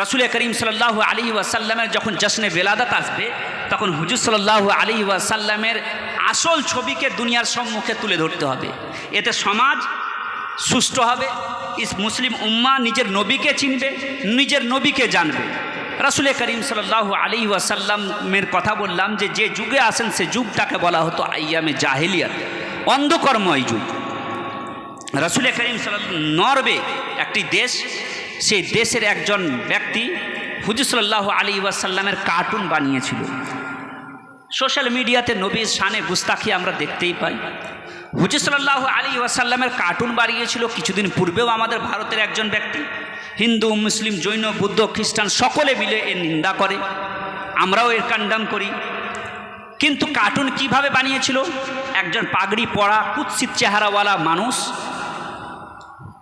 রাসুল করিম সাল্লাহ আলী ওয়াসাল্লামের যখন জশ্নে বেলাদাত আসবে, তখন হুজুর সাল্লাহ আলী ওয়াসাল্লামের আসল ছবিকে দুনিয়ার সম্মুখে তুলে ধরতে হবে। এতে সমাজ সুষ্ঠু হবে, ইস মুসলিম উম্মা নিজের নবীকে চিনবে, নিজের নবীকে জানবে। রাসুল করিম সাল্লাহ আলী ওয়াসাল্লামের কথা বললাম যে যে যুগে আসেন সে যুগটাকে বলা হতো আইয়ামে জাহেলিয়াত, অন্ধকর্ময় যুগ। রাসুল করিম সাল্লাম নরওয়ে একটি দেশ সেই দেশের একজন ব্যক্তি হুজুসল্লাহ আলী ওয়াসাল্লামের কার্টুন বানিয়েছিল। সোশ্যাল মিডিয়াতে নবীর শানে গুস্তাখি আমরা দেখতেই পাই। হুজুসল্লাহ আলী ওয়াসাল্লামের কার্টুন বানিয়েছিল কিছুদিন পূর্বেও আমাদের ভারতের একজন ব্যক্তি। হিন্দু, মুসলিম, জৈন, বুদ্ধ, খ্রিস্টান সকলে মিলে এর নিন্দা করে। আমরাও এর কান্ডাম করি। কিন্তু কার্টুন কীভাবে বানিয়েছিল? একজন পাগড়ি পরা, কুৎসিত চেহারাওয়ালা মানুষ,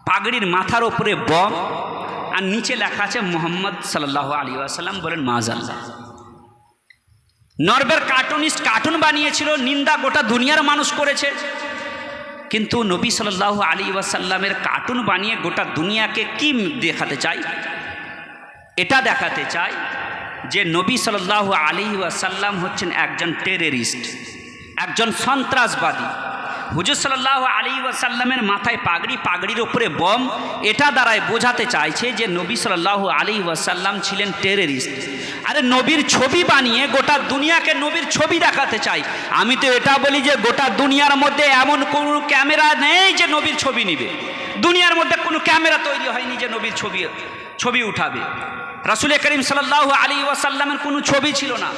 পাগড়ির মাথার ওপরে বম আর নিচে লেখা আছে মোহাম্মদ সাল্লাহ আলী আসাল্লাম বলেন মাজ মাজাল্লাহ। নরবের কার্টুনিস্ট কার্টুন বানিয়েছিল, নিন্দা গোটা দুনিয়ার মানুষ করেছে। কিন্তু নবী সাল্লাহ আলী ওয়াসাল্লামের কার্টুন বানিয়ে গোটা দুনিয়াকে কি দেখাতে চাই? এটা দেখাতে চাই যে নবী সাল্লাহ আলী ওয়াসাল্লাম হচ্ছেন একজন টেররিস্ট, একজন সন্ত্রাসবাদী। হুজুর সাল্লাহ আলী ওয়াসাল্লামের মাথায় পাগড়ি, পাগড়ির ওপরে বম, এটা দ্বারাই বোঝাতে চাইছে যে নবী সাল্লাহ আলী ওয়াসাল্লাম ছিলেন টেররিস্ট আরে নবীর ছবি বানিয়ে গোটা দুনিয়াকে নবীর ছবি দেখাতে চাই। আমি তো এটা বলি যে গোটা দুনিয়ার মধ্যে এমন কোনো ক্যামেরা নেই যে নবীর ছবি নিবে। দুনিয়ার মধ্যে কোনো ক্যামেরা তৈরি হয়নি যে নবীর ছবি ছবি উঠাবে। রাসুল করিম সাল্লাহ আলী ওয়াসাল্লামের কোনো ছবি ছিল না।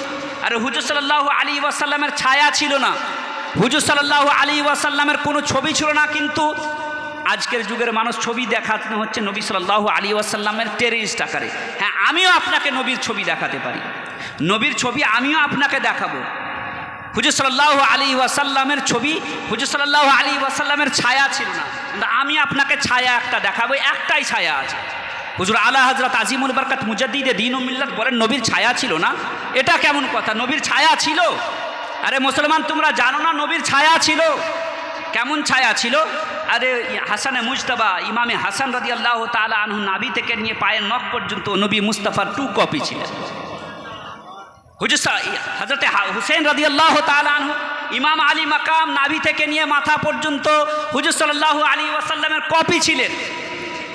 আর হুজুর সাল্লাহ আলী ওয়াসাল্লামের ছায়া ছিল না। হুজুর সাল্লাহ আলী ওয়াসাল্লামের কোনো ছবি ছিল না, কিন্তু আজকের যুগের মানুষ ছবি দেখানো হচ্ছে নবী সাল্লাহ আলী ওয়াসাল্লামের টেরিস্ট আকারে। হ্যাঁ আমিও আপনাকে নবীর ছবি দেখাতে পারি। নবীর ছবি আমিও আপনাকে দেখাবো। হুজুর সাল্লাহ আলী ওয়াসাল্লামের ছবি, হুজুর সাল্লাহ আলী ওয়াসাল্লামের ছায়া ছিল না। কিন্তু আমি আপনাকে ছায়া একটা দেখাবো, একটাই ছায়া আছে। হুজুর আলা হজরত আজিমুল বরকত মুজাদ্দিদে দিন ও মিল্লাত বলেন, নবীর ছায়া ছিল না। এটা কেমন কথা? নবীর ছায়া ছিল? আরে মুসলমান, তোমরা জানো না নবীর ছায়া ছিল? কেমন ছায়া ছিল? আরে হাসানে মুজতবা, ইমামে হাসান রাদি আল্লাহ তালা আনহু নাবি থেকে নিয়ে পায়ের নখ পর্যন্ত নবী মুস্তাফার টু কপি ছিলেন। হুজুর হজরতে হুসেন রাদি আল্লাহ তালা আনহু, ইমাম আলী মাকাম নাভি থেকে নিয়ে মাথা পর্যন্ত হুজুর সাল্লাহ আলী ওয়াসাল্লামের কপি ছিলেন।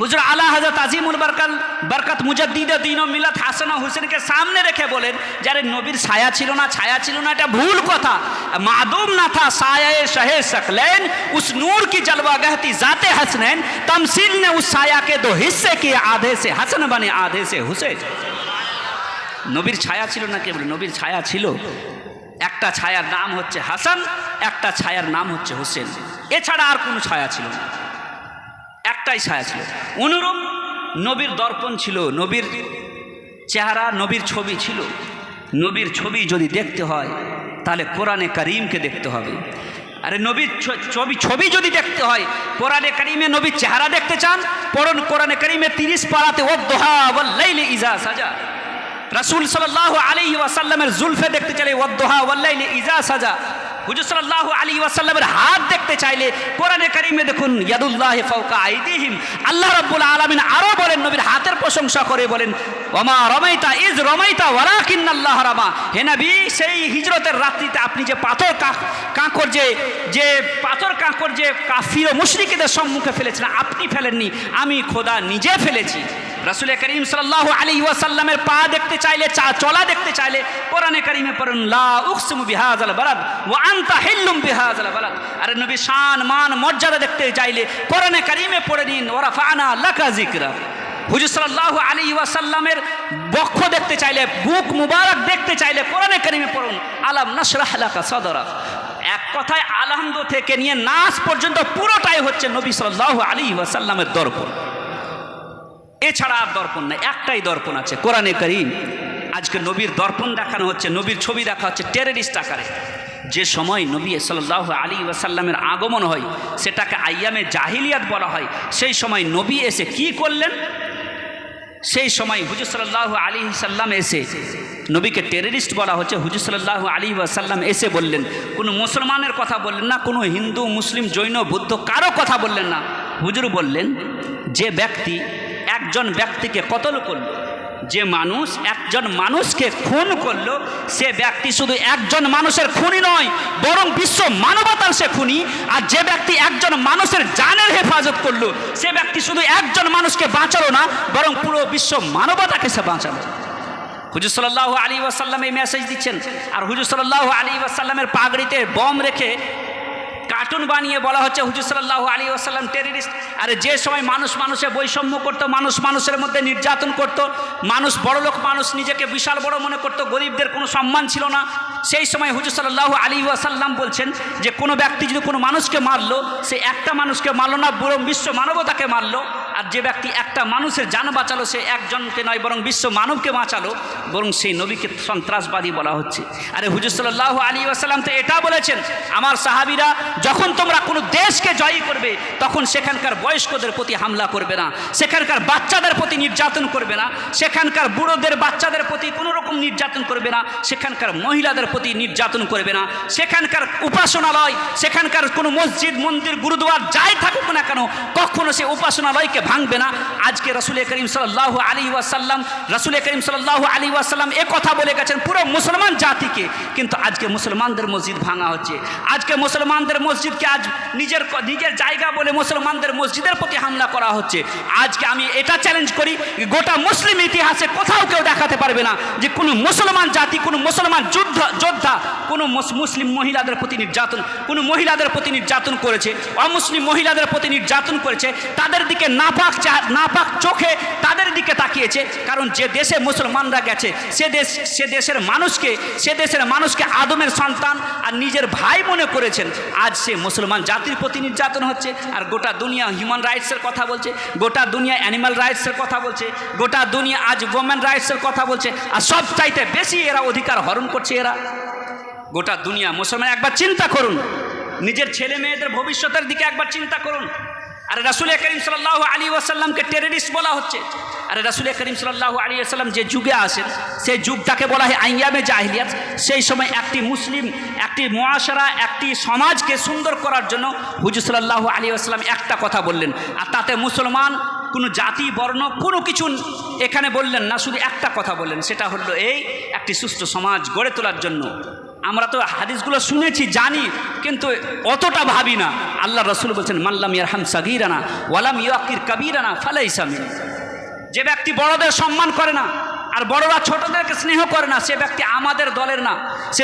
হুজুর আলা হজরত আজিমুল বরকাল বরকত মুজাদ্দিদ দিন মিলাত হাসানা হুসেনকে সামনে রেখে বলেন যারে নবীর ছায়া ছিল না ছায়া ছিল না এটা ভুল কথা মাদুম না থা साया शहे सकलैन उस नूर की जलवा गहती जाते हसनैन तमसील ने उस साया के दो हिस्से किए आधे से हसन बने आधे से हुसैन নবীর ছায়া ছিল না কে বলে নবীর ছায়া ছিল একটা ছায়ার নাম হচ্ছে হাসান একটা ছায়ার নাম হচ্ছে হোসেন এছাড়া আর কোনো ছায়া ছিল না একটাই ছায়া ছিল। অনুরূপ নবীর দর্পণ ছিল, নবীর চেহারা, নবীর ছবি ছিল। নবীর ছবি যদি দেখতে হয়, তাহলে কোরআনে করিমকে দেখতে হবে। আরে নবীর ছবি ছবি যদি দেখতে হয়, কোরআনে করিমে নবীর চেহারা দেখতে চান, পড়ুন কোরআনে করিমে তিরিশ পাড়াতে ও দোহা ইজা সাজা। রাসুল সাল্লাহ আলি ওয়াসাল্লামের জুলফে দেখতে চাইলে ওয়াদ্দোহা ওয়াল্লাইলি ইজা সাজা। হুজুর সাল্লাহ আলী ওয়াসাল্লামের হাত দেখতে চাইলে কোরআনে কারিমে দেখুন, ইয়াদুল্লাহ ফাউকা আইদিহিম। আল্লাহ রাব্বুল আলামিন আরও বলেন, নবীর হাতের প্রশংসা করে বলেন, ওমা রমাইতা, ইজ রমাইতা ওয়ালাকিন আল্লাহ রামা হে নবী, সেই হিজরতের রাত্রিতে আপনি যে পাথর কাঁকর যে যে পাথর কাঁকর যে কাফির মুশরিকদের সম্মুখে ফেলেছিলেন আপনি ফেলেননি, আমি খোদা নিজে ফেলেছি। রাসুল করিম সাল্লাহ আলী ওয়াসাল্লামের পা দেখতে চাইলে, চা চলা দেখতে চাইলে কোরআনে করিমে পড়ুন, লা উকসিমু বিহাজাল বালাদ ওয়া আনতা হিল্লুম বিহাজাল বালাদ। আরে নবী, শান, মান, মর্যাদা দেখতে চাইলে কোরআনে করিমে পড়ে নিন ওরা ফানা লাকা জিকরা হুজুর সাল্লাহ আলী ওয়াসাল্লামের বক্ষ দেখতে চাইলে, বুক মুবারক দেখতে চাইলে কোরআনে করিমে পড়ুন, আলাম নাসরাহ লাকা সদরা। এক কথায় আলহামদ থেকে নিয়ে নাচ পর্যন্ত পুরোটাই হচ্ছে নবী সাল্লাহ আলী ওয়াসাল্লামের দর্পণ। এছাড়া আর দর্পণ নাই, একটাই দর্পণ আছে, কোরআনে করিম। আজকে নবীর দর্পণ দেখানো হচ্ছে, নবীর ছবি দেখা হচ্ছে টেররিস্ট আকারে। যে সময় নবী সাল্লাহ আলী ওয়াসাল্লামের আগমন হয়, সেটাকে আইয়ামে জাহিলিয়াত বলা হয়। সেই সময় নবী এসে কি করলেন? সেই সময় হুজুর সাল্লাহ আলী সাল্লাম এসে, নবীকে টেররিস্ট বলা হচ্ছে, হুজুর সাল্লাহ আলী ওয়াসাল্লাম এসে বললেন, কোনো মুসলমানের কথা বললেন না, কোনো হিন্দু, মুসলিম, জৈন, বুদ্ধ, কারও কথা বললেন না। হুজুর বললেন, যে ব্যক্তি একজন ব্যক্তিকে কতল করল? যে মানুষ একজন মানুষকে খুন করল, সে ব্যক্তি শুধু একজন মানুষের খুনি নয়, বরং বিশ্ব মানবতার সে খুনি। আর যে ব্যক্তি একজন মানুষের জানের হেফাজত করল, সে ব্যক্তি শুধু একজন মানুষকে বাঁচালো না, বরং পুরো বিশ্ব মানবতাকে সে বাঁচালো। হুজুর সাল্লাহ আলী ওয়াসাল্লাম এই মেসেজ দিচ্ছেন। আর হুজুর সাল্লাহ আলী ওয়াসাল্লামের পাগড়িতে বম রেখে কার্টুন বানিয়ে বলা হচ্ছে হুজুর সাল্লাহ আলী আসাল্লাম টেরিস্ট আর যে সময় মানুষ মানুষে বৈষম্য করতো, মানুষ মানুষের মধ্যে নির্যাতন করত, মানুষ বড়লোক মানুষ নিজেকে বিশাল বড় মনে করতো, গরিবদের কোনো সম্মান ছিল না। সেই সময় হুজুর সাল্লাহ আলী ওয়াসাল্লাম বলছেন যে, কোনো ব্যক্তি যদি কোনো মানুষকে মারলো, সে একটা মানুষকে মারলো না, বরং বিশ্ব মানবতাকে মারলো। আর যে ব্যক্তি একটা মানুষের যান বাঁচালো, সে একজনকে নয়, বরং বিশ্ব মানবকে বাঁচালো, বরং সেই নবীকে সন্ত্রাসবাদী বলা হচ্ছে। আরে হুজুর সাল্লাহ আলী আসাল্লাম তো এটা বলেছেন, আমার সাহাবিরা যখন তোমরা কোনো দেশকে জয়ী করবে, তখন সেখানকার বয়স্কদের প্রতি হামলা করবে না, সেখানকার বাচ্চাদের প্রতি নির্যাতন করবে না, সেখানকার বুড়োদের বাচ্চাদের প্রতি কোনো রকম নির্যাতন করবে না, সেখানকার মহিলাদের প্রতি নির্যাতন করবে না, সেখানকার উপাসনালয়, সেখানকার কোনো মসজিদ, মন্দির, গুরুদুয়ার যাই থাকুক না কেন, কখনো সে উপাসনালয়কে ভাঙবে না। আজকে রসুল করিম সাল্লাহ আলী ওয়াসাল্লাম, রসুল করিম সাল্লাহ আলী ওয়াসাল্লাম এ কথা বলে গেছেন, পুরো মুসলমান জাতিকে, কিন্তু আজকে মুসলমানদের মসজিদ ভাঙা হচ্ছে, আজকে মুসলমানদের মসজিদকে আজ নিজের নিজের জায়গা বলে মুসলমানদের মসজিদের প্রতি হামলা করা হচ্ছে। আজকে আমি এটা চ্যালেঞ্জ করি, গোটা মুসলিম ইতিহাসে কোথাও কেউ দেখাতে পারবে না যে কোনো মুসলমান জাতি, কোনো মুসলমান যুদ্ধ, যোদ্ধা, কোনো মুসলিম মহিলাদের প্রতি নির্যাতন, কোনো মহিলাদের প্রতি নির্যাতন করেছে, অমুসলিম মহিলাদের প্রতি নির্যাতন করেছে, তাদের দিকে নাপাক নাপাক চোখে তাদের দিকে তাকিয়েছে। কারণ যে দেশে মুসলমানরা গেছে, সে দেশ সে দেশের মানুষকে সে দেশের মানুষকে আদমের সন্তান আর নিজের ভাই মনে করেছেন। আজ সে মুসলমান জাতির প্রতি নির্যাতন হচ্ছে, আর গোটা দুনিয়া হিউম্যান রাইটসের কথা বলছে, গোটা দুনিয়া অ্যানিমাল রাইটসের কথা বলছে, গোটা দুনিয়া আজ ওমেন রাইটসের কথা বলছে, আর সব চাইতে বেশি এরা অধিকার হরণ করছে এরা। গোটা দুনিয়া মুসলমান, একবার চিন্তা করুন, নিজের ছেলে মেয়েদের ভবিষ্যতের দিকে একবার চিন্তা করুন। আর রাসুল করিম সাল্লাহ আলী ওয়াসাল্লামকে টেররিস্ট বলা হচ্ছে। আর রাসুল করিম সাল্লাহ আলী আসাল্লাম যে যুগে আসেন, সেই যুগটাকে বলা হয় আইয়ামে জাহিলিয়াত। সেই সময় একটি মুসলিম, একটি মহাসারা একটি সমাজকে সুন্দর করার জন্য হুজুর সাল্লাহ আলী আসসালাম একটা কথা বললেন। আর তাতে মুসলমান, কোনো জাতি, বর্ণ, কোনো কিছু এখানে বললেন না, শুধু একটা কথা বললেন, সেটা হলো এই একটি সুস্থ সমাজ গড়ে তোলার জন্য। আমরা তো হাদিসগুলো শুনেছি, জানি, কিন্তু অতটা ভাবি না। আল্লাহ রসুল বলছেন মাল্লাম ইয়ারহাম সাগিরানা ওয়ালাম ইয়াকির কাবিরানা ফালাই সামিন যে ব্যক্তি বড়দের সম্মান করে না, আর বড়রা ছোটদেরকে স্নেহ করে না, সে ব্যক্তি আমাদের দলের না। সে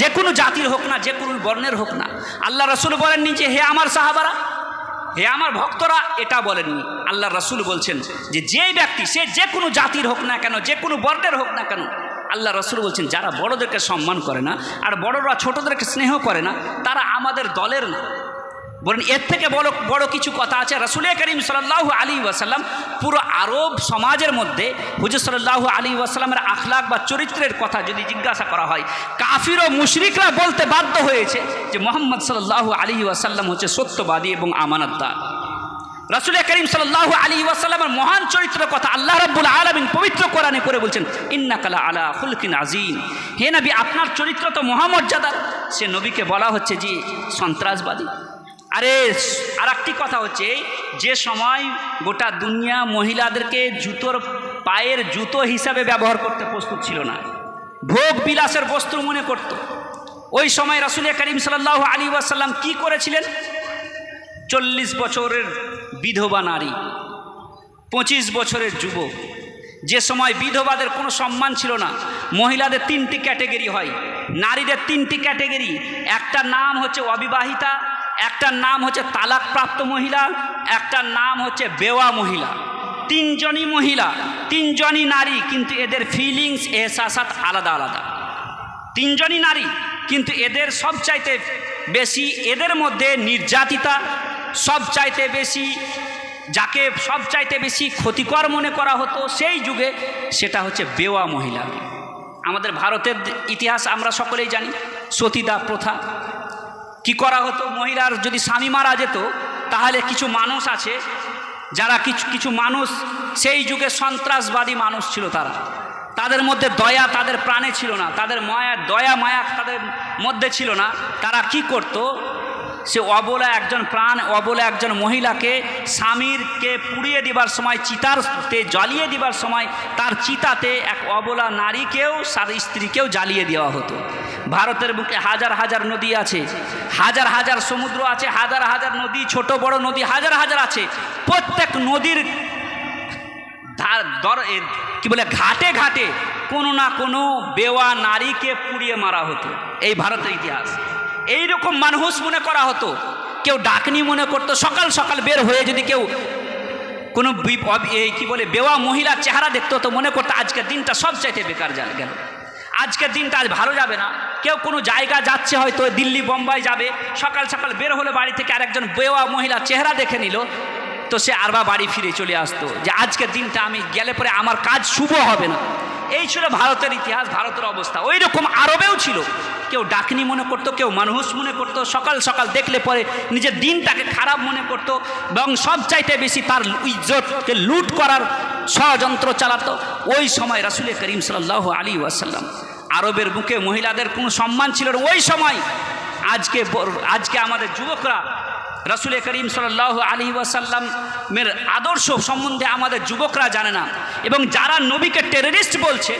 যে কোনো জাতির হোক না, যে কোনো বর্ণের হোক না। আল্লাহ রসুল বলেননি যে, হে আমার সাহাবারা, হে আমার ভক্তরা, এটা বলেননি। আল্লাহ রসুল বলছেন যে যে ব্যক্তি, সে যে কোনো জাতির হোক না কেন, যে কোনো বর্ণের হোক না কেন আল্লাহ রসুল বলছেন, যারা বড়দেরকে সম্মান করে না, আর বড়রা ছোটদেরকে স্নেহ করে না, তারা আমাদের দলের না। বলেন, এর থেকে বড় বড় কিছু কথা আছে। রসুল করিম সাল্লাহ আলী ওয়াসাল্লাম পুরো আরব সমাজের মধ্যে, হুজুর সাল্লাহ আলী ওয়াসাল্লামের আখলাক বা চরিত্রের কথা যদি জিজ্ঞাসা করা হয়, কাফির ও মুশরিকরা বলতে বাধ্য হয়েছে যে, মোহাম্মদ সাল্লাহ আলী ওয়াসাল্লাম হচ্ছে সত্যবাদী এবং আমানতদার। রসুল করিম সাল্লাহ আলী ওয়াসাল্লামের মহান চরিত্রের কথা আল্লাহ রব্বুল আলমিন পবিত্র কোরআনে করে বলছেন ইন্নাকালা আলা হুলকিন আজিম হে নবী, আপনার চরিত্র তো মহামর্যাদা। সে নবীকে বলা হচ্ছে যে সন্ত্রাসবাদী। আরে আর একটি কথা হচ্ছে, যে সময় গোটা দুনিয়া মহিলাদেরকে জুতোর পায়ের জুতো হিসাবে ব্যবহার করতে প্রস্তুত ছিল না, ভোগ বিলাসের বস্তু মনে করত, ওই সময় রাসুল করিম সাল্লাহ আলী ওয়াসাল্লাম কী করেছিলেন? চল্লিশ বছরের বিধবা নারী, পঁচিশ বছরের যুবক। যে সময় বিধবাদের কোনো সম্মান ছিল না, মহিলাদের তিনটি ক্যাটেগরি হয়। নারীদের তিনটি ক্যাটেগরি একটা নাম হচ্ছে অবিবাহিতা, একটার নাম হচ্ছে তালাকপ্রাপ্ত মহিলা, একটার নাম হচ্ছে বেওয়া মহিলা। তিনজনই মহিলা, তিনজনই নারী, কিন্তু এদের ফিলিংস এহসাসাত আলাদা আলাদা। তিনজনই নারী, কিন্তু এদের সবচাইতে বেশি এদের মধ্যে নির্যাতিতা সব চাইতে বেশি, যাকে সব চাইতে বেশি ক্ষতিকর মনে করা হতো সেই যুগে সেটা হচ্ছে বেওয়া মহিলা। আমাদের ভারতের ইতিহাস আমরা সকলেই জানি সতীদা প্রথা। কি করা হতো? মহিলার যদি স্বামী মারা যেত, তাহলে কিছু মানুষ আছে, যারা কিছু কিছু মানুষ, সেই যুগে সন্ত্রাসবাদী মানুষ ছিল তারা। তাদের মধ্যে দয়া তাদের প্রাণে ছিল না, তাদের মায়া, দয়া মায়া তাদের মধ্যে ছিল না। তারা কি করত? সে অবলা একজন প্রাণ, অবলা একজন মহিলাকে স্বামীরকে পুড়িয়ে দিবার সময়, চিতারতে জ্বালিয়ে দিবার সময়, তার চিতাতে এক অবলা নারীকেও, তার স্ত্রীকেও জ্বালিয়ে দেওয়া হতো। ভারতের বুকে হাজার হাজার নদী আছে, হাজার হাজার সমুদ্র আছে, হাজার হাজার নদী, ছোট বড় নদী, হাজার হাজার আছে। প্রত্যেক নদীর দর কি বলে, ঘাটে ঘাটে কোনো না কোনো বেওয়া নারীকে পুড়িয়ে মারা হতো। এই ভারতের ইতিহাস। এই রকম মানুষ মনে করা হতো। কেউ ডাকনি মনে করতো। সকাল সকাল বের হয়ে যদি কেউ কোনো এই কি বলে, বেওয়া মহিলার চেহারা দেখতো তো মনে করতো, আজকের দিনটা সব চাইতে বেকার যা গেল আজকের দিনটা আজ ভালো যাবে না। কেউ কোনো জায়গা যাচ্ছে হয়তো, দিল্লি, বোম্বাই যাবে। সকাল সকাল বের হলে বাড়ি থেকে আরেকজন বেওয়া মহিলার চেহারা দেখে নিল। তো সে আরবা বাড়ি ফিরে চলে আসতো। যে, আজকের দিনটা আমি গেলে পরে আমার কাজ শুভ হবে না। এই ছিল ভারতের ইতিহাস, ভারতের অবস্থা। ওই রকম আরবেও ছিল। কেউ ডাকনি মনে করতো, কেউ মানুষ মনে করতো, সকাল সকাল দেখলে পরে নিজের দিনটাকে খারাপ মনে করতো এবং সব চাইতে বেশি তার ইজ্জতকে লুট করার ষড়যন্ত্র চালাতো। ওই সময় রাসুল করিম সাল্লাহ আলী ওয়াসাল্লাম আরবের বুকে মহিলাদের কোনো সম্মান ছিল ওই সময় আজকে আজকে আমাদের যুবকরা রসুল করিম সাল্লাহ আলী ওয়াসাল্লামের আদর্শ সম্বন্ধে আমাদের যুবকরা জানে না। এবং যারা নবীকে টেররিস্ট বলছে,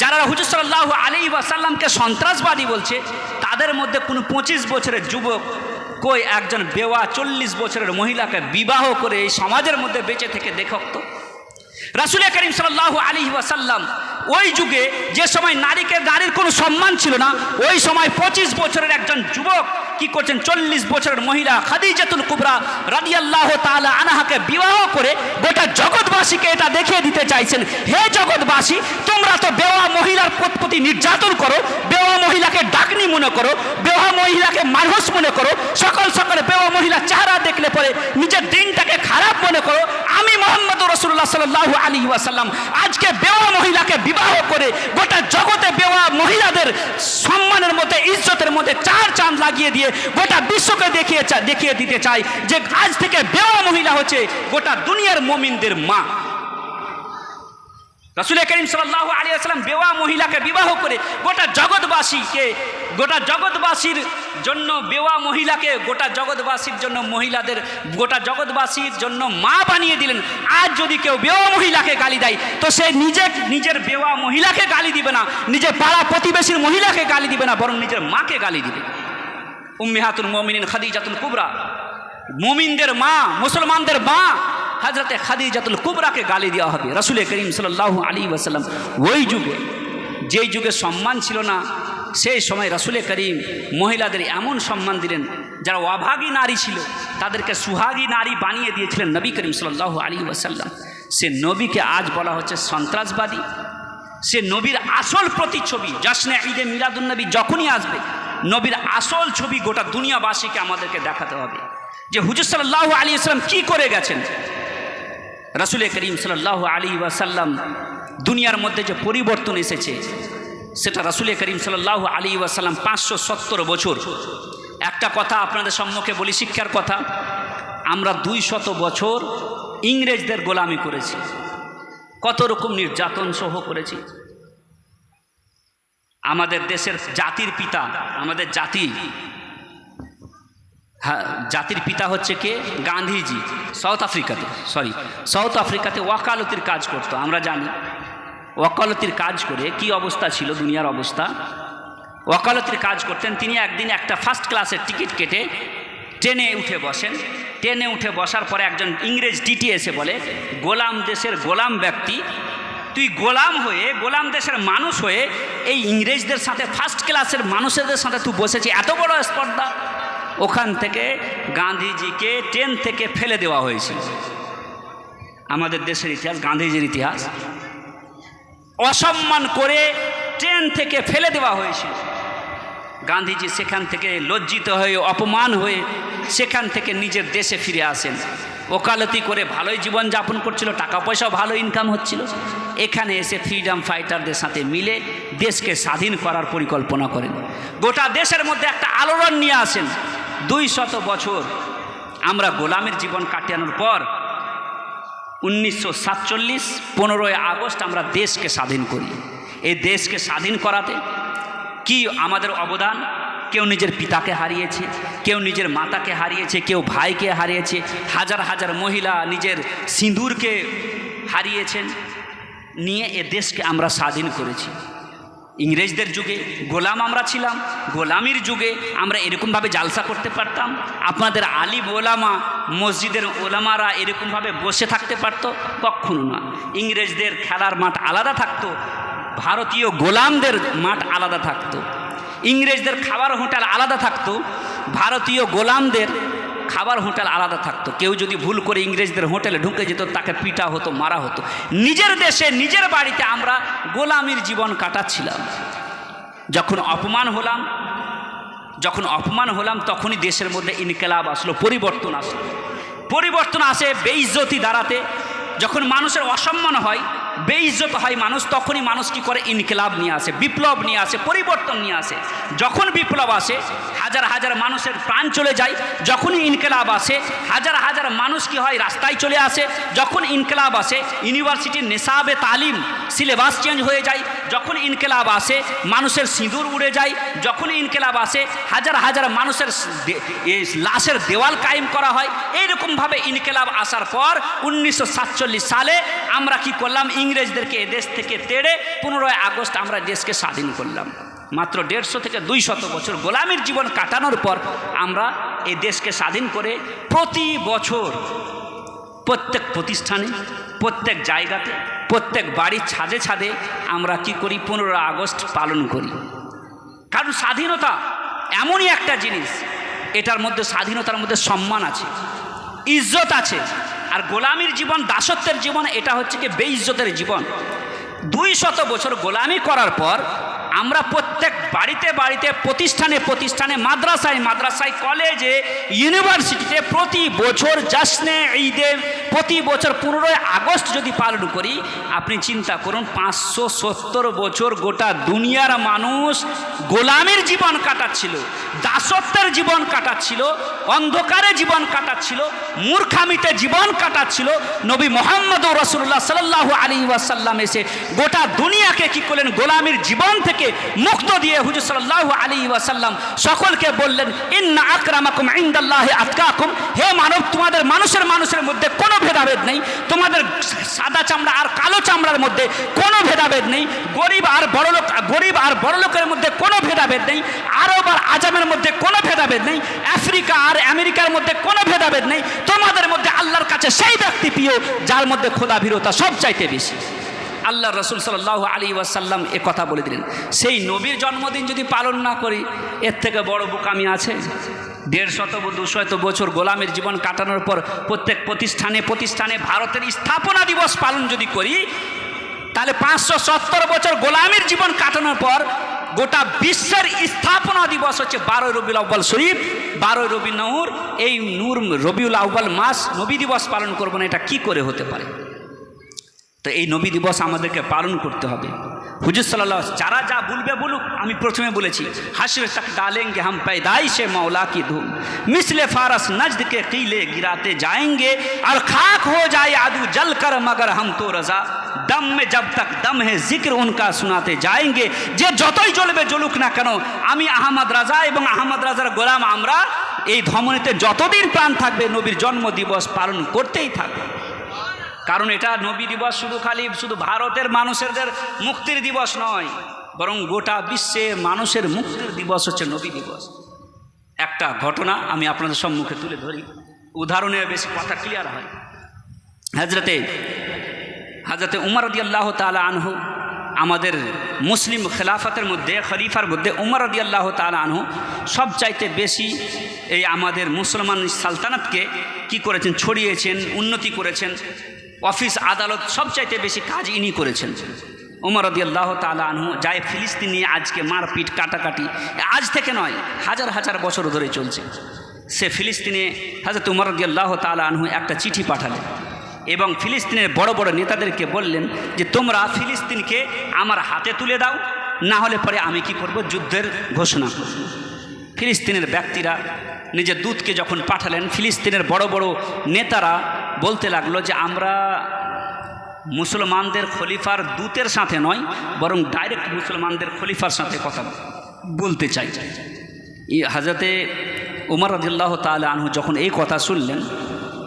যারা হুজুর সাল্লাহ আলী ওয়াসাল্লামকে সন্ত্রাসবাদী বলছে, তাদের মধ্যে কোনো পঁচিশ বছরের যুবক কই একজন বেওয়া চল্লিশ বছরের মহিলাকে বিবাহ করে এই সমাজের মধ্যে বেঁচে থেকে দেখক তো রাসুল করিম সাল্লাহ আলী ওয়াসাল্লাম ওই যুগে যে সময় নারীকে নারীর কোনো সম্মান ছিল না, ওই সময় পঁচিশ বছরের একজন যুবক কি করছেন? চল্লিশ বছরের মহিলা খাদিজাতুল কুবরা রাদিয়াল্লাহ তালা আনাহাকে বিবাহ করে গোটা জগৎবাসীকে এটা দেখিয়ে দিতে চাইছেন। হে জগৎবাসী তোমরা তো বেওয়া মহিলার প্রতি নির্যাতন করো, বেওয়া মহিলাকে ডাকনি মনে করো, বেওয়া মহিলাকে মানুষ মনে করো, সকাল সকালে বেওয়া মহিলা চেহারা দেখলে পরে নিজের দিনটাকে খারাপ মনে করো। আমি মোহাম্মদ রসুল্লাহ সাল্লাহ আলী ওয়াসাল্লাম, আজকে বেওয়া মহিলাকে বিবাহ করে গোটা জগতে বেওয়া মহিলাদের সম্মানের মধ্যে, ইজ্জতের মধ্যে চার চাঁদ লাগিয়ে দিয়ে গোটা বিশ্বকে দেখিয়ে দেখিয়ে দিতে চাই যে আজ থেকে বেওয়া মহিলা হচ্ছে গোটা দুনিয়ার মমিনদের মা। রসুল করিম সাল্লাহ আলী আসসালাম বেওয়া মহিলাকে বিবাহ করে গোটা জগৎবাসীকে, গোটা জগৎবাসীর জন্য বেওয়া মহিলাকে, গোটা জগৎবাসীর জন্য মহিলাদের, গোটা জগৎবাসীর জন্য মা বানিয়ে দিলেন। আজ যদি কেউ বেওয়া মহিলাকে গালি দেয়, তো সে নিজে, নিজের বেওয়া মহিলাকে গালি দিবে না নিজের পাড়া প্রতিবেশীর মহিলাকে গালি দিবে না, বরং নিজের মাকে গালি দিবে। উম্মিহাতুল মমিনিন খাদিজাতুল কুবরা। মুমিনদের মা, মুসলমানদের মা হজরতে খাদিজাতুল কুবরাকে গালি দেওয়া হবে। রসুল করিম সাল্লাহ আলী ওয়াসাল্লাম ওই যুগে, যেই যুগে সম্মান ছিল না, সেই সময় রসুল করিম মহিলাদের এমন সম্মান দিলেন, যারা অভাগী নারী ছিল, তাদেরকে সুহাগী নারী বানিয়ে দিয়েছিলেন নবী করিম সাল্লাহ আলী ওয়াসাল্লাম। সে নবীকে আজ বলা হচ্ছে সন্ত্রাসবাদী। সে নবীর আসল প্রতিচ্ছবি জশ্নে ঈদে মিলাদুন্নবী যখনই আসবে, নবীর আসল ছবি গোটা দুনিয়াবাসীকে আমাদেরকে দেখাতে হবে। যে হুজুর সাল্লাহ আলী আসলাম কী করে গেছেন? রাসুল করিম সাল্লাহ আলী ওয়াসাল্লাম দুনিয়ার মধ্যে যে পরিবর্তন এসেছে, সেটা রাসুল করিম সাল্লাহ আলী ওয়াসাল্লাম পাঁচশো সত্তর বছর। একটা কথা আপনাদের সম্মুখে বলি, শিক্ষার কথা, আমরা দুই শত বছর ইংরেজদের গোলামি করেছি। কত রকম নির্যাতন সহ করেছি। আমাদের দেশের জাতির পিতা, আমাদের জাতি জাতির পিতা হচ্ছে কে? গান্ধীজি, সাউথ আফ্রিকাতে সরি সাউথ আফ্রিকাতে ওয়াকালতির কাজ করতো, আমরা জানি। ওয়াকালতির কাজ করে কি অবস্থা ছিল, দুনিয়ার অবস্থা? ওয়াকালতির কাজ করতেন, তিনি একদিন একটা ফার্স্ট ক্লাসের টিকিট কেটে ট্রেনে উঠে বসেন। ট্রেনে উঠে বসার পরে একজন ইংরেজ ডিটি এসে বলে, গোলাম দেশের গোলাম ব্যক্তি, তুই গোলাম হয়ে, গোলাম দেশের মানুষ হয়ে, এই ইংরেজদের সাথে ফার্স্ট ক্লাসের মানুষদের সাথে তুই বসেছি এত বড় স্পর্ধা? ওখান থেকে গান্ধীজিকে ট্রেন থেকে ফেলে দেওয়া হয়েছিল আমাদের দেশের ইতিহাস, গান্ধীজির ইতিহাস। অসম্মান করে ট্রেন থেকে ফেলে দেওয়া হয়েছিল গান্ধীজি সেখান থেকে লজ্জিত হয়ে, অপমান হয়ে সেখান থেকে নিজের দেশে ফিরে আসেন। ওকালতি করে ভালোই জীবনযাপন করছিল, টাকা পয়সাও ভালো ইনকাম হচ্ছিল। এখানে এসে ফ্রিডম ফাইটারদের সাথে মিলে দেশকে স্বাধীন করার পরিকল্পনা করেন। গোটা দেশের মধ্যে একটা আলোড়ন নিয়ে আসেন। দুই শত বছর আমরা গোলামের জীবন কাটানোর পর উনিশশো সাতচল্লিশ পনেরোই আগস্ট আমরা দেশকে স্বাধীন করি। এই দেশকে স্বাধীন করাতে কি আমাদের অবদান? কেউ নিজের পিতাকে হারিয়েছে, কেউ নিজের মাতাকে হারিয়েছে, কেউ ভাইকে হারিয়েছে, হাজার হাজার মহিলা নিজের সিঁদুরকে হারিয়েছেন। নিয়ে এ দেশকে আমরা স্বাধীন করেছি। ইংরেজদের যুগে গোলাম আমরা ছিলাম, গোলামির যুগে আমরা এরকমভাবে জালসা করতে পারতাম, আপনাদের আলী ওলামা, মসজিদের ওলামারা এরকমভাবে বসে থাকতে পারতো, কখনো না। ইংরেজদের খেলার মাঠ আলাদা থাকতো, ভারতীয় গোলামদের মাঠ আলাদা থাকতো। ইংরেজদের খাবার হোটেল আলাদা থাকতো, ভারতীয় গোলামদের খাবার হোটেল আলাদা থাকতো। কেউ যদি ভুল করে ইংরেজদের হোটেলে ঢুকে যেত, তাকে পিটা হতো, মারা হতো। নিজের দেশে, নিজের বাড়িতে আমরা গোলামির জীবন কাটাচ্ছিলাম। যখন অপমান হলাম, যখন অপমান হলাম, তখনই দেশের মধ্যে ইনকেলাব আসলো, পরিবর্তন আসলো। পরিবর্তন আসে বেইজ্জতি দাঁড়াতে। যখন মানুষের অসম্মান হয় বেইজ্জত হয় মানুষ, তখনই মানুষ কি করে? ইনকিলাব নিয়ে আসে, বিপ্লব নিয়ে আসে, পরিবর্তন নিয়ে আসে। যখন বিপ্লব আসে, হাজার হাজার মানুষের প্রাণ চলে যায়, যখনই ইনকিলাব আসে, হাজার হাজার মানুষ কি হয়? রাস্তায় চলে আসে, যখন ইনকিলাব আসে, ইউনিভার্সিটির নেশাবে তালিম সিলেবাস চেঞ্জ হয়ে যায়, যখন ইনকিলাব আসে, মানুষের সিঁদুর উড়ে যায় যখন ইনকিলাব আসে, হাজার হাজার মানুষের লাশের দেওয়াল কায়েম করা হয়। এইরকমভাবে ইনকিলাব আসার পর উনিশশো সাতচল্লিশ সালে আমরা কি করলাম? ইংরেজদেরকে দেশ থেকে তেড়ে পনেরোই আগস্ট আমরা দেশকে স্বাধীন করলাম। মাত্র দেড়শো থেকে দুই শত বছর গোলামির জীবন কাটানোর পর আমরা এই দেশকে স্বাধীন করে প্রতি বছর প্রত্যেক প্রতিষ্ঠানে, প্রত্যেক জায়গাতে, প্রত্যেক বাড়ির ছাদে ছাদে আমরা কি করি? পনেরো আগস্ট পালন করি। কারণ স্বাধীনতা এমনই একটা জিনিস, এটার মধ্যে স্বাধীনতার মধ্যে সম্মান আছে, ইজ্জত আছে। আর গোলামির জীবন, দাসত্বের জীবন, এটা হচ্ছে কি বেইজ্জতের জীবন। দুই শত বছর গোলামি করার পর আমরা প্রত্যেক বাড়িতে বাড়িতে, প্রতিষ্ঠানে প্রতিষ্ঠানে, মাদ্রাসায় মাদ্রাসায়, কলেজে, ইউনিভার্সিটিতে প্রতি বছর জাসনে, ঈদে প্রতি বছর পনেরোই আগস্ট যদি পালন করি, আপনি চিন্তা করুন, পাঁচশো সত্তর বছর গোটা দুনিয়ার মানুষ গোলামের জীবন কাটাচ্ছিল, দাসত্বের জীবন কাটাচ্ছিল, অন্ধকারে জীবন কাটাচ্ছিল, মূর্খামিতে জীবন কাটাচ্ছিল। নবী মোহাম্মদ রসুল্লাহ সাল্লাহ আলী ওয়াসাল্লাম এসে গোটা দুনিয়াকে কি করলেন, গোলামির জীবন থেকে মুক্ত দিয়ে হুজুর সাল্লাহ আলী ওয়াসাল্লাম সকলকে বললেন, ইন্না আকরামাকুম ইন্দাল্লাহ আতকাকুম। হে মানব, তোমাদের মানুষের মানুষের মধ্যে কোনো ভেদাভেদ নেই। তোমাদের সাদা চামড়া আর কালো চামড়ার মধ্যে কোনো ভেদাভেদ নেই। গরিব আর বড়লোক গরিব আর বড়লোকের মধ্যে কোনো ভেদাভেদ নেই। আরব আর আজামের মধ্যে কোনো ভেদাভেদ নেই। আফ্রিকা আর আমেরিকার মধ্যে কোনো ভেদাভেদ নেই। তোমাদের মধ্যে আল্লাহর কাছে সেই ব্যক্তি প্রিয়, যার মধ্যে খোদা ভীরতা সব চাইতে বেশি। আল্লাহ রসুল সাল্লাহ আলী ওয়াসাল্লাম এ কথা বলে দিলেন। সেই নবীর জন্মদিন যদি পালন না করি, এর থেকে বড় বোকামি আছে? দেড় শত দুশত বছর গোলামের জীবন কাটানোর পর প্রত্যেক প্রতিষ্ঠানে প্রতিষ্ঠানে ভারতের স্থাপনা দিবস পালন যদি করি, তাহলে পাঁচশো সত্তর বছর গোলামের জীবন কাটানোর পর গোটা বিশ্বের স্থাপনা দিবস হচ্ছে বারোই রবিউল আব্বাল শরীফ, বারোই রবি নূর। এই নূর রবিউল আব্বাল মাস নবী দিবস পালন করব না, এটা কি করে হতে পারে? তো এই নবী দিবস আমাদেরকে পালন করতে হবে। হুজুর সাল্লাহ যারা যা বলবে বলুক, আমি প্রথমে বলেছি, হাসবে তক ডালেঙ্গে হাম पैदाई সে মাওলা কি ধুম। মিসলে ফারস নজদকে কিলে গিরাতে যায়গে আর খাক হো যায় আদু জল কর মগর হাম তো রাজা। দম মে জব তক দম হে জিক্র উনকা শোনাতে যায়গে যে যতই জ্বলবে জ্বলুক না কেন, আমি আহমদ রাজা এবং আহমদ রাজার গোলাম আমরা, এই ধমনীতে যতদিন প্রাণ থাকবে, নবীর জন্ম দিবস পালন করতেই থাকবে। কারণ এটা নবী দিবস শুধু খালি শুধু ভারতের মানুষেরদের মুক্তির দিবস নয়, বরং গোটা বিশ্বে মানুষের মুক্তির দিবস হচ্ছে নবী দিবস। একটা ঘটনা আমি আপনাদের সম্মুখে তুলে ধরি। উদাহরণে বেশি কথা ক্লিয়ার হয়। হাজরতে হাজরতে উমর আল্লাহ তালা আনহু, আমাদের মুসলিম খেলাফতের মধ্যে, খলিফার মধ্যে উমর আল্লাহ তালা আনহু সব চাইতে বেশি এই আমাদের মুসলমান সালতানাতকে কি করেছেন, ছড়িয়েছেন, উন্নতি করেছেন অফিস, আদালত সবচাইতে বেশি কাজ ইনি করেছেন। উমর রদি আল্লাহ তালা আনহু যায় ফিলিস্তিনি আজকে মারপিট, কাটাকাটি। আজ থেকে নয়, হাজার হাজার বছর ধরে চলছে। সে ফিলিস্তিনে হাজরত উমর রদি আল্লাহ তালা আনহু একটা চিঠি পাঠালেন এবং ফিলিস্তিনের বড় বড় নেতাদেরকে বললেন যে, তোমরা ফিলিস্তিনকে আমার হাতে তুলে দাও, না হলে পরে আমি কি করব? যুদ্ধের ঘোষণা। ফিলিস্তিনের ব্যক্তিরা নিজের দূতকে যখন পাঠালেন, ফিলিস্তিনের বড় বড় নেতারা বলতে লাগল যে আমরা মুসলমানদের খলিফার দূতের সাথে নয়, বরং ডাইরেক্ট মুসলমানদের খলিফার সাথে কথা বলতে চাই। হাজরতে উমর রাজিল্লাহ তাল আনহু যখন এই কথা শুনলেন,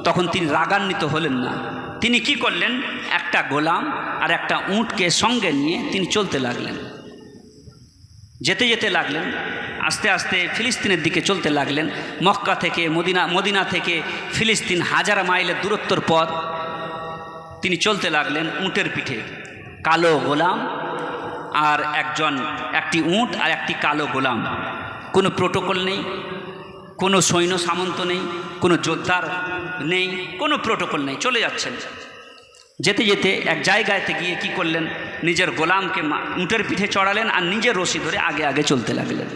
তখন তিনি রাগান্বিত হলেন না। তিনি কি করলেন? একটা গোলাম আর একটা উঁটকে সঙ্গে নিয়ে তিনি চলতে লাগলেন। যেতে যেতে লাগলেন, আস্তে আস্তে ফিলিস্তিনের দিকে চলতে লাগলেন। মক্কা থেকে মদিনা মদিনা থেকে ফিলিস্তিন হাজার মাইলের দূরত্বর পথ। তিনি চলতে লাগলেন উঁটের পিঠে, কালো গোলাম আর একজন, একটি উঁট আর একটি কালো গোলাম। কোনো প্রোটোকল নেই, কোনো সৈন্য সামন্ত নেই, কোনো যোদ্ধার নেই, কোনো প্রোটোকল নেই। চলে যাচ্ছেন। যেতে যেতে এক জায়গাতে গিয়ে কি করলেন? নিজের গোলামকে উঁটের পিঠে চড়ালেন আর নিজের রশি ধরে আগে আগে চলতে লাগলেন।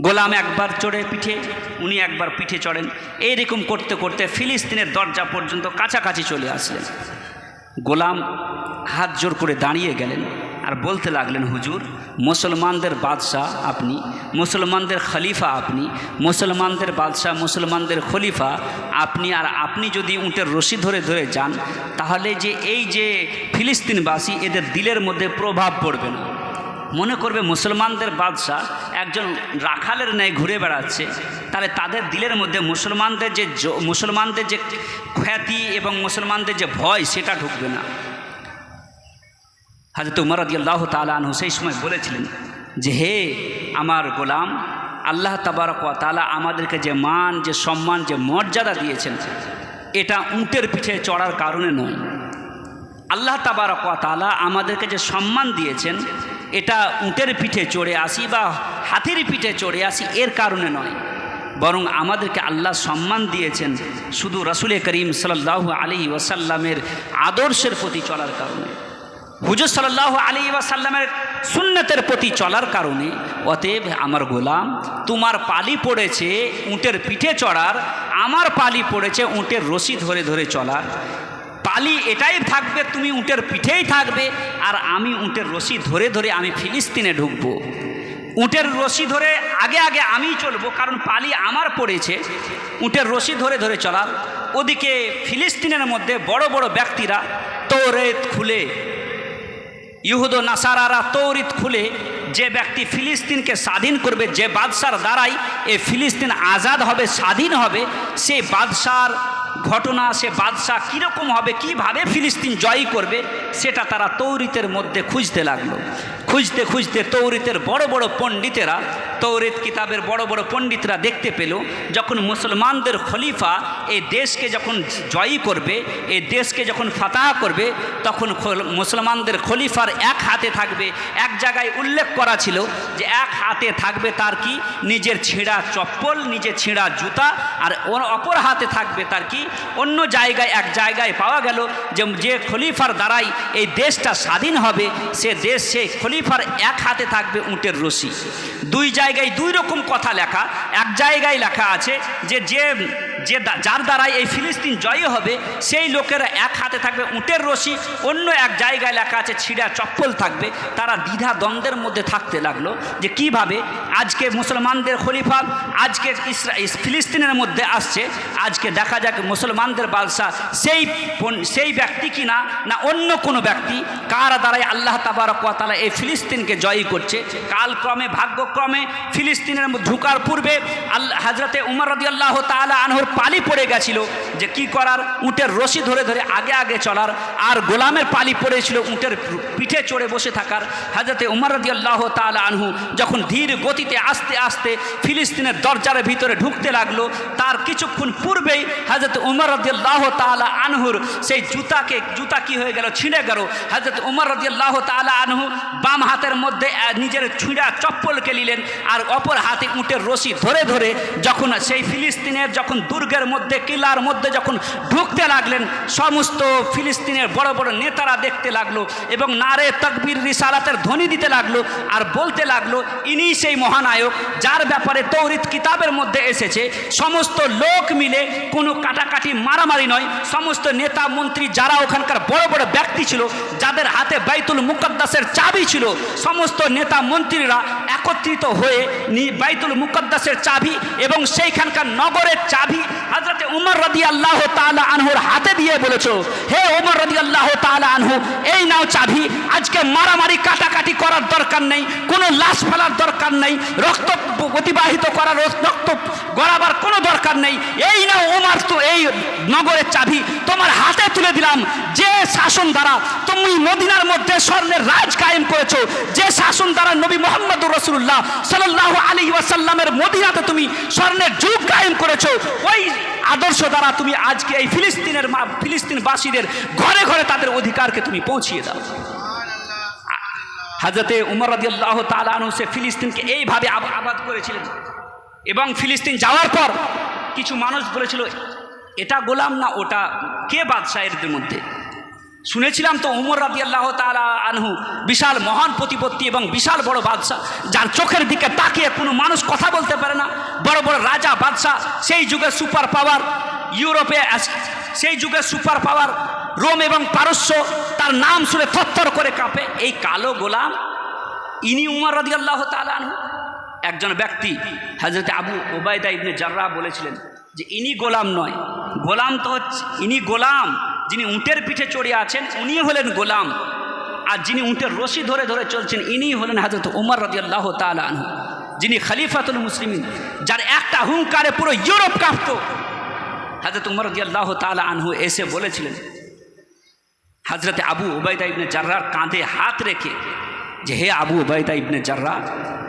গোলাম একবার চড়ে পিঠে, উনি একবার পিঠে চড়েন। এইরকম করতে করতে ফিলিস্তিনের দরজা পর্যন্ত কাছাকাছি চলে আসলেন। গোলাম হাত জোর করে দাঁড়িয়ে গেলেন। আর বলতে লাগলেন, হুজুর, মুসলমানদের বাদশাহ আপনি, মুসলমানদের খলিফা আপনি, মুসলমানদের বাদশাহ, মুসলমানদের খলিফা আপনি, আর আপনি যদি উঁটের রশি ধরে ধরে যান, তাহলে যে এই যে ফিলিস্তিনবাসী, এদের দিলের মধ্যে প্রভাব পড়বে না। মনে করবে মুসলমানদের বাদশাহ একজন রাখালের ন্যায় ঘুরে বেড়াচ্ছে, তাহলে তাদের দিলের মধ্যে মুসলমানদের যে মুসলমানদের যে খ্যাতি এবং মুসলমানদের যে ভয়, সেটা ঢুকবে না। হাজরত উমর আল্লাহ তালানহু সেই সময় বলেছিলেন যে, হে আমার গোলাম, আল্লাহ তাবারক ওয়া তাআলা আমাদেরকে যে মান, যে সম্মান, যে মর্যাদা দিয়েছেন, এটা উঁটের পিঠে চড়ার কারণে নয়। আল্লাহ তাবারক ওয়া তাআলা আমাদেরকে যে সম্মান দিয়েছেন, এটা উঁটের পিঠে চড়ে আসি বা হাতির পিঠে চড়ে আসি, এর কারণে নয়। বরং আমাদেরকে আল্লাহ সম্মান দিয়েছেন শুধু রসুল করিম সাল্লাহ আলী ওয়াসাল্লামের আদর্শের প্রতি চলার কারণে। হুজুর সাল্লাহ আলী ওয়াসাল্লামের সুন্নতের প্রতি চলার কারণে, অতএব আমার গোলাম, তোমার পালি পড়েছে উঁটের পিঠে চড়ার, আমার পালি পড়েছে উঁটের রশি ধরে ধরে চলার। পালি এটাই থাকবে, তুমি উঁটের পিঠেই থাকবে, আর আমি উঁটের রশি ধরে ধরে আমি ফিলিস্তিনে ঢুকবো। উঁটের রশি ধরে আগে আগে আমিই চলবো, কারণ পালি আমার পড়েছে, উঁটের রশি ধরে ধরে চলার। ওদিকে ফিলিস্তিনের মধ্যে বড় বড় ব্যক্তিরা তোরেত খুলে ইহুদ নাসারারা তৌরিত খুলে যে ব্যক্তি ফিলিস্তিনকে স্বাধীন করবে, যে বাদশার দ্বারাই এ ফিলিস্তিন আজাদ হবে, স্বাধীন হবে, সে বাদশার ঘটনা, সে বাদশাহ কীরকম হবে, কীভাবে ফিলিস্তিন জয়ী করবে, সেটা তারা তৌরিতের মধ্যে খুঁজতে লাগল। খুঁজতে খুঁজতে তৌরিতের বড় বড় পণ্ডিতেরা, তৌরিত কিতাবের বড় বড় পণ্ডিতরা দেখতে পেল, যখন মুসলমানদের খলিফা এই দেশকে যখন জয়ী করবে, এই দেশকে যখন ফাতাহ করবে, তখন মুসলমানদের খলিফার এক হাতে থাকবে। এক জায়গায় উল্লেখ করা ছিল যে এক হাতে থাকবে তার কি? নিজের ছেঁড়া চপ্পল, নিজের ছেঁড়া জুতা, আর ওর অপর হাতে থাকবে তার কি? অন্য জায়গায়, এক জায়গায় পাওয়া গেল যে যে খলিফার দ্বারাই এই দেশটা স্বাধীন হবে, সে দেশ সেই খলিফার এক হাতে থাকবে উঁটের রশি। দুই জায়গায় দুই রকম কথা লেখা, এক জায়গায় লেখা আছে যে যে যে যার দ্বারাই এই ফিলিস্তিন জয়ী হবে, সেই লোকেরা এক হাতে থাকবে উঁটের রশি, অন্য এক জায়গায় লেখা আছে ছিঁড়া চপ্পল থাকবে। তারা দ্বিধা দ্বন্দ্বের মধ্যে থাকতে লাগল যে কীভাবে আজকে মুসলমানদের খলিফা, আজকে ফিলিস্তিনের মধ্যে আসছে, আজকে দেখা যাক মুসলমানদের বাদশাহ সেই সেই ব্যক্তি কি না না অন্য কোনো ব্যক্তি, কার দ্বারাই আল্লাহ তাবারক ওয়া এই ফিলিস্তিনকে জয়ী করছে। কালক্রমে, ভাগ্যক্রমে ফিলিস্তিনের ঢুকার পূর্বে আল্লাহ হাজরতে উমর রদি আল্লাহ তালা আনহর পালি পড়ে গেছিল যে কি করার? উটের রশি ধরে ধরে আগে আগে চলার। আর গোলামের পালি পড়েছিল উটের পিঠে চড়ে বসে থাকার। হাজরতে উমর রদি আল্লাহ তালা আনহু যখন ধীর গতিতে আস্তে আস্তে ফিলিস্তিনের দরজার ভিতরে ঢুকতে লাগল, তার কিছুক্ষণ পূর্বেই হাজরত উমর রদি আল্লাহ তালা আনহুর সেই জুতাকে, জুতা কি হয়ে গেল? ছিঁড়ে গেল। হাজরত উমর রদি আল্লাহ তালা আনহু বাম হাতের মধ্যে নিজের ছুঁড়া চপ্পলকে নিলেন আর অপর হাতে উটের রশি ধরে ধরে যখন সেই ফিলিস্তিনের যখন দুর্গের মধ্যে, কিলার মধ্যে যখন ঢুকতে লাগলেন, সমস্ত ফিলিস্তিনের বড় বড় নেতারা দেখতে লাগল এবং নারে তকবির রিসালাতের ধ্বনি দিতে লাগল আর বলতে লাগল, ইনি সেই মহানায়ক যার ব্যাপারে তৌরিত কিতাবের মধ্যে এসেছে। সমস্ত লোক মিলে কোনো কাটাকাটি মারামারি নয়। সমস্ত নেতা, মন্ত্রী যারা ওখানকার বড় বড় ব্যক্তি ছিল, যাদের হাতে বাইতুল মুকদ্দাসের চাবি ছিল, সমস্ত নেতা, মন্ত্রীরা একত্রিত হয়ে নি- বাইতুল মুকদ্দাসের চাবি এবং সেইখানকার নগরের চাবি হজরত উমর রদি আল্লাহ তালা আনহুর হাতে দিয়ে বলেছ, হে উমর রদি আল্লাহ তালা আনহু, এই নাও চাবি। আজকে মারামারি কাটাকাটি করার দরকার নেই, কোনো লাশ ফেলার দরকার নেই, রক্ত অতিবাহিত করার রক্ত গড়াবার কোনো দরকার নেই। এই নাও উমর, তো এই নগরের চাবি। তোমার হাতে তুলে দিলাম। যে শাসন দ্বারা তুমি মদিনার মধ্যে স্বর্ণের রাজ কায়েম করেছ, যে শাসন দ্বারা নবী মোহাম্মদ রসুল্লাহ সাল্লাহ আলী ওয়াসাল্লামের মদিনাতে তুমি স্বর্ণের যুগ কায়েম করেছ, ওই আদর্শ দ্বারা তুমি আজকে এই ফিলিস্তিনের ফিলিস্তিনবাসীদের ঘরে ঘরে তাদের অধিকারকে তুমি পৌঁছিয়ে দাও। হাজরতে উমর রাজি আল্লাহ তালানু সে ফিলিস্তিনকে এইভাবে আবাদ করেছিলেন। এবং ফিলিস্তিন যাওয়ার পর কিছু মানুষ বলেছিল, এটা গোলাম না, ওটা কে বাদশাহের মধ্যে? শুনেছিলাম তো উমর রাজি আল্লাহ তালা আনহু বিশাল মহান প্রতিপত্তি এবং বিশাল বড় বাদশাহ, যার চোখের দিকে তাকিয়ে কোনো মানুষ কথা বলতে পারে না। বড় বড় রাজা বাদশাহ, সেই যুগে সুপার পাওয়ার ইউরোপে সেই যুগে সুপার পাওয়ার রোম এবং পারস্য, তার নাম শুনে থরথর করে কাঁপে। এই কালো গোলাম, ইনি উমর রাজি আল্লাহ তালা আনহু। একজন ব্যক্তি হাজরত আবু ওবায়দা ইবনে জার্রা বলেছিলেন যে, ইনি গোলাম নয়। গোলাম তো হচ্ছে, ইনি গোলাম। যিনি উঁটের পিঠে চড়ে আছেন উনি হলেন গোলাম। আর যিনি উঁটের রশি ধরে ধরে চলছেন ইনি হলেন হাজরত উমর আল্লাহ আনহু। যিনি খলিফাতুল মুসলিমিন, যার একটা হুঙ্কারে পুরো ইউরোপ কাঁপত। হাজরত উমর রাজি আল্লাহ আনহু এসে বলেছিলেন, হাজরতে আবু ওবায়দা ইবনে জার্রার কাঁধে হাত রেখে, যে হে আবু ওবায়দা ইবনে জার্রা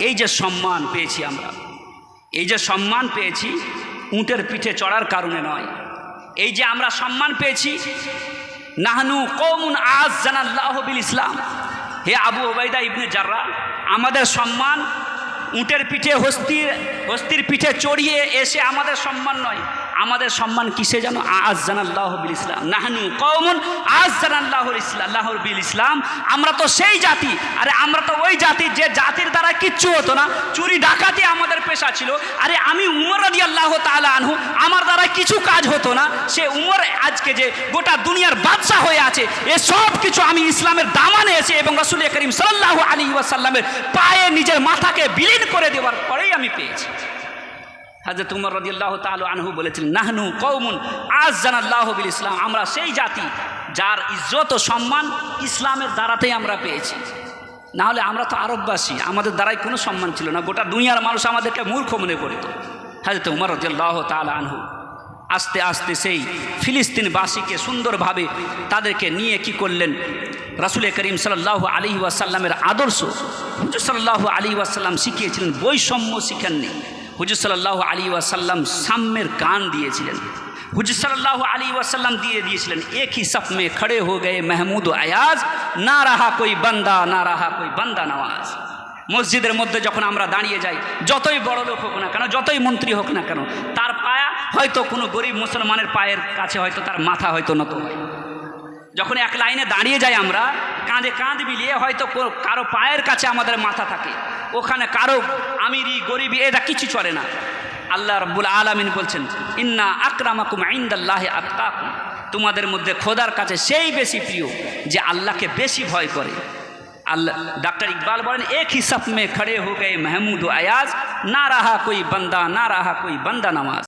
এই যে সম্মান পেয়েছি আমরা। এই যে সম্মান পেয়েছি, উঁটের পিঠে চড়ার কারণে নয় এই যে আমরা সম্মান পেয়েছি, নাহনু কৌমুন আজ জানাল্লাহবিল ইসলাম। হে আবু ওবায়দা ইবনে জার্রা, আমাদের সম্মান উঁটের পিঠে হস্তির হস্তির পিঠে চড়িয়ে এসে আমাদের সম্মান নয়। আমাদের সম্মান কিসে যেন আজ জানাল্লাহ বিল ইসলাম নাহানু কৌমুন আজ জানাল্লাহ ইসলাম আল্লাহর বিল ইসলাম আমরা তো সেই জাতি। আরে আমরা তো ওই জাতি যে জাতির দ্বারা কিচ্ছু হতো না। চুরি, ডাকাতি আমাদের পেশা ছিল। আরে আমি উমর রাদি আল্লাহ তালা আনহু, আমার দ্বারা কিছু কাজ হতো না। সে উমর আজকে যে গোটা দুনিয়ার বাদশাহ হয়ে আছে, এ সব কিছু আমি ইসলামের দামানে এসে এবং রসুল করিম সাল্লাহ আলী ওয়াসাল্লামের পায়ে নিজের মাথাকে বিলীন করে দেওয়ার পরেই আমি পেয়েছি। হাজরত উমর রদিয়াল্লাহ তালু আনহু বলেছিলেন, নাহনু কৌমুন আজ জানাল্লাহ বিল ইসলাম। আমরা সেই জাতি যার ইজ্জত ও সম্মান ইসলামের দ্বারাতেই আমরা পেয়েছি। না হলে আমরা তো আরববাসী, আমাদের দ্বারাই কোনো সম্মান ছিল না। গোটা দুনিয়ার মানুষ আমাদেরকে মূর্খ মনে করত। হাজরত উমর রদিয়াল্লাহ তালা আনহু আস্তে আস্তে সেই ফিলিস্তিনবাসীকে সুন্দরভাবে তাদেরকে নিয়ে কি করলেন? রাসুল করিম সাল্লাহ আলী ওয়াসাল্লামের আদর্শ হুজুর সাল্লাহ আলী ওয়াসাল্লাম শিখিয়েছিলেন, বৈষম্য শিখেননি। হুজুর সাল্লাহ আলী ওয়াসাল্লাম সাম্যের কান দিয়েছিলেন। হুজুর সাল্লাহ আলী ওয়াসাল্লাম দিয়ে দিয়েছিলেন, এক হি সফ মে খড়ে হো গে মেহমুদ আয়াজ, না রাহা কই বান্দা, না রাহা কই বান্দা নওয়াজ। মসজিদের মধ্যে যখন আমরা দাঁড়িয়ে যাই, যতই বড় লোক হোক না কেন, যতই মন্ত্রী হোক না কেন, তার পায়া হয়তো কোনো গরিব মুসলমানের পায়ের কাছে হয়তো তার মাথা হয়তো নত হয়। যখন এক লাইনে দাঁড়িয়ে যাই আমরা, কাঁধে কাঁধ মিলিয়ে হয়তো কারও পায়ের কাছে আমাদের মাথা থাকে, ওখানে কারও আমিরি, গরিবি, এরা কিছু চলে না। আল্লাহ রব্বুল আলমিন বলছেন, ইন্না আকরামাকুম আইন্দাল্লাহে আত্মাকুম তোমাদের মধ্যে খোদার কাছে সেই বেশি প্রিয় যে আল্লাহকে বেশি ভয় করে। আল্লাহ, ডাক্তার ইকবাল বলেন, এক হিসাব মে খড়ে হো গে মাহমুদ আয়াজ, না রাহা কই বন্দা, না রাহা কই বন্দা নামাজ।